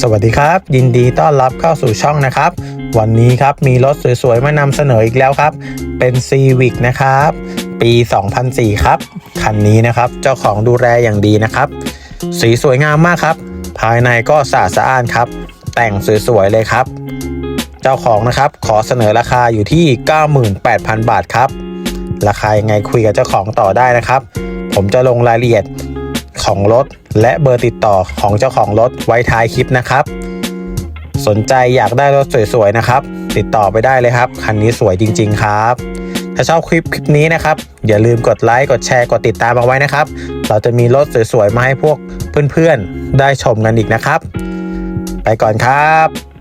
สวัสดีครับ ยินดีต้อนรับเข้าสู่ช่องนะครับ วันนี้ครับมีรถสวยๆ มานำเสนออีกแล้วครับ เป็น Civic นะครับ ปี 2004 ครับ คันนี้นะครับเจ้าของดูแลอย่างดีนะครับ สีสวยงามมากครับ ภายในก็สะอาดสะอ้านครับ แต่งสวยๆเลยครับ เจ้าของนะครับขอเสนอราคาอยู่ที่ 98,000 บาทครับ ราคายังไงคุยกับเจ้าของต่อได้นะครับ ผมจะลงรายละเอียด ของรถ และเบอร์ติดต่อของเจ้าของรถไว้ท้ายคลิปนะครับ สนใจอยากได้รถสวยๆนะครับ ติดต่อไปได้เลยครับ คันนี้สวยจริง ๆ ครับ ถ้าชอบคลิปคลิปนี้นะครับ อย่าลืมกดไลค์กดแชร์กดติดตามเอาไว้นะครับ เราจะมีรถสวยๆมาให้พวกเพื่อนๆได้ชมกันอีกนะครับ ไปก่อนครับ